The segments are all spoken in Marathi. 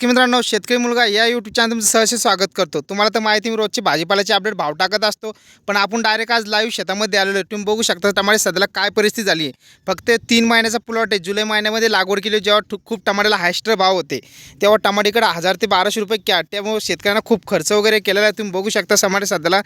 की मित्रांनो शेतकरी मुलगा या यूट्यूब चॅनल तुमचं सहर्ष स्वागत करतो. तुम्हाला तर माहिती मी रोजची भाजीपाल्याचे अपडेट भाव टाकत असतो पण आपण डायरेक्ट आज लाईव्ह शेतामध्ये आलेलो आहे. तुम्ही बघू शकता टमाटे सध्याला काय परिस्थिती झाली आहे. फक्त तीन महिन्याचा प्लॉट आहे. जुलै महिन्यामध्ये लागवड केली जेव्हा खूप टमाट्याला हायस्टर भाव होते तेव्हा टमाटीकडे हजार ते बाराशे रुपये कॅट त्यामुळे शेतकऱ्यांना खूप खर्च वगैरे केलेला आहे. तुम्ही बघू शकता टमाटे सध्याला.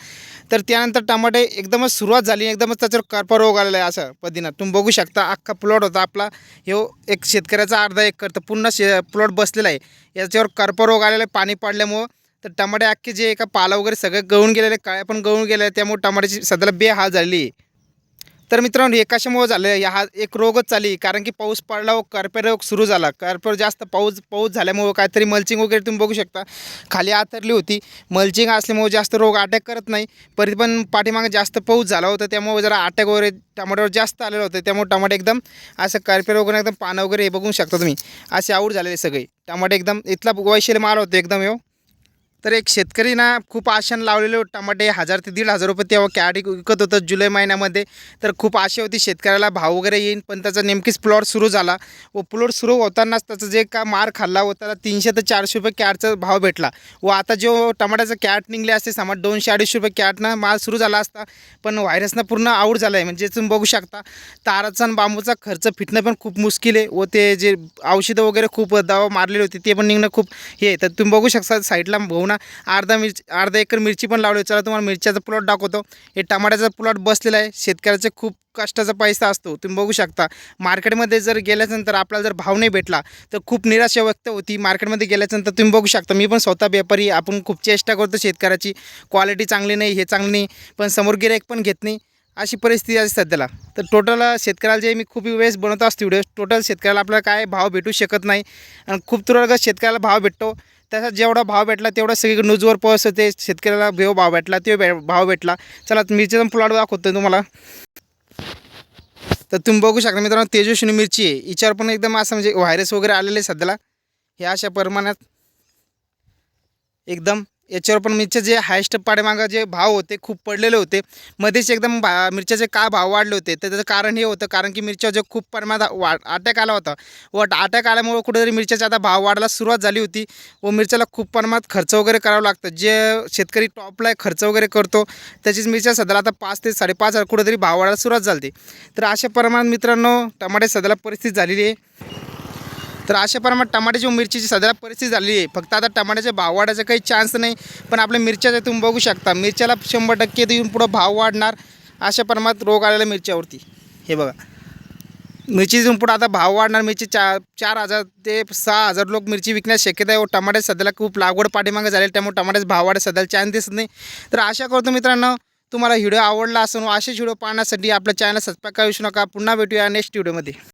तर त्यानंतर टमाटे एकदमच सुरुवात झाली एकदमच त्याच्यावर करपा रोग आलेला आहे असं पद्धतीनं. तुम्ही बघू शकता अख्खा प्लॉट होता आपला. ह्यो एक शेतकऱ्याचा अर्धा एक करतं पूर्ण शे प्लॉट बसलेला आहे. याच्यावर कर्परोग आलेले आलेला आहे पाणी पडल्यामुळं. तर टमाटे अख्खे जे एका पाला वगैरे सगळे गळून गेलेले काळ्या पण गळून गेले त्यामुळे टमाट्याची सध्याला बेहाल झालेली आहे. तर मित्रांनो हे कशामुळे झालं या हा एक रोगच चाली. कारण की पाऊस पडला व करपे रोग सुरू झाला. करपे जास्त पाऊस पाऊस झाल्यामुळं काहीतरी मल्चिंग वगैरे तुम्ही बघू शकता. खाली आतरली होती. मल्चिंग असल्यामुळे जास्त रोग अटॅक करत नाही. परी पण पाठीमागे जास्त पाऊस झाला होता. त्यामुळे जरा अटॅक वगैरे टमाट्यावर जास्त आलेलं होतं. त्यामुळे टमाटे एकदम असं करपे वगैरे एकदम पानं वगैरे हे बघू शकता तुम्ही. असे आऊट झालेले सगळे. टमाटे एकदम इथला वैशिल्य माल होते एकदम येऊ तर एक शेतकरी ना खूप आशान लावलेले टमाटे हजार ते दीड हजार रुपये तेव्हा कॅट विकत होतं जुलै महिन्यामध्ये. तर खूप आशा होती शेतकऱ्याला भाव वगैरे येईन पण त्याचा नेमकीच प्लॉट सुरू झाला व प्लॉट सुरू होतानाच त्याचं जे का मार खाल्ला व त्याला तीनशे ते चारशे रुपये कॅटचा भाव भेटला. व आता जो टमाट्याचा कॅट निघले असते समाज दोनशे अडीचशे रुपये कॅटनं माल सुरू झाला असता पण व्हायरसनं पूर्ण आऊट झाला आहे म्हणजे तुम्ही बघू शकता ताराचा आणि बांबूचा खर्च फिटणं पण खूप मुश्किल आहे व ते जे औषधं वगैरे खूप दवा मारलेली होती ते पण निघणं खूप हे आहे. तर तुम्ही बघू शकता साईडला बघून पुन्हा अर्धा मिरची अर्धा एकर मिरची पण लावली. चला तुम्हाला मिरच्याचा प्लॉट दाखवतो. हे टमाट्याचा प्लॉट बसलेला आहे. शेतकऱ्याचे खूप कष्टाचा पैसा असतो. तुम्ही बघू शकता. मार्केटमध्ये जर गेल्याच्यानंतर आपल्याला जर भाव नाही भेटला तर खूप निराशा व्यक्त होती. मार्केटमध्ये गेल्याच्यानंतर तुम्ही बघू शकता. मी पण स्वतः व्यापारी आपण खूप चेष्टा करतो शेतकऱ्याची. क्वालिटी चांगली नाही हे चांगली नाही. पण समोर गिराईक पण घेत नाही. अशी परिस्थिती आहे सध्याला. तर टोटल शेतकऱ्याला जे मी खूप वेळेस बनवत असतो व्हिडिओ टोटल शेतकऱ्याला आपल्याला काय भाव भेटू शकत नाही. आणि खूप तुरळक शेतकऱ्याला भाव भेटतो. त्याचा जेवढा भाव भेटला तेवढा सगळी न्यूजवर पोहोचते. शेतकऱ्याला भेव भाव भेटला ते भाव भेटला. चला मिरचीचा प्लॉट दाखवतो तुम्हाला. तर तुम्ही बघू शकता मित्रांनो तेजस्विनी मिरची आहे. हिच्यावर पण एकदम असं म्हणजे व्हायरस वगैरे आलेले आहे सध्याला. हे अशा प्रमाणात एकदम याच्यावर पण मिरच्या जे हायस्ट पाडेमागं जे भाव होते खूप पडलेले होते. मध्येच एकदम भा मिरच्याचे का भाव वाढले होते? तर त्याचं कारण हे होतं कारण की मिरच्या जे खूप प्रमाणात वा अटॅक आला होता. व अटॅक आल्यामुळे कुठेतरी मिरच्याचा आता भाव वाढायला सुरुवात झाली होती. व मिरच्याला खूप प्रमाणात खर्च वगैरे करावं लागतं. जे शेतकरी टॉपला खर्च वगैरे करतो त्याचीच मिरच्या सध्याला आता पाच ते साडेपाच हजार कुठेतरी भाव वाढायला सुरुवात झाली तर अशा प्रमाणात मित्रांनो टमाटे सध्याला परिस्थिती झालेली आहे. तर अशा प्रमाणात टमाट्याची व मिरचीची सध्या परिस्थिती झालेली आहे. फक्त आता टमाट्याचे भाव वाढायचा काही चान्स नाही पण आपल्या मिरच्याचं तुम्ही बघू शकता. मिरच्याला शंभर टक्के देऊन पुढं भाव वाढणार अशा प्रमाणात रोग आलेला मिरच्यावरती. हे बघा. मिरचीतून पुढं आता भाव वाढणार. मिरची चार चार हजार ते सहा हजार लोक मिरची विकण्यास शक्यता आहे व टमाटे सध्याला खूप लागवड पाठीमागे झालेली त्यामुळे टमाट्याचे भाव वाढे सध्याला चान्स दिसत नाही. तर आशा करतो मित्रांनो तुम्हाला व्हिडिओ आवडला असून व असेच व्हिडिओ पाहण्यासाठी आपल्या चॅनल सबस्क्राईब करू नका. पुन्हा भेटूया नेक्स्ट व्हिडिओमध्ये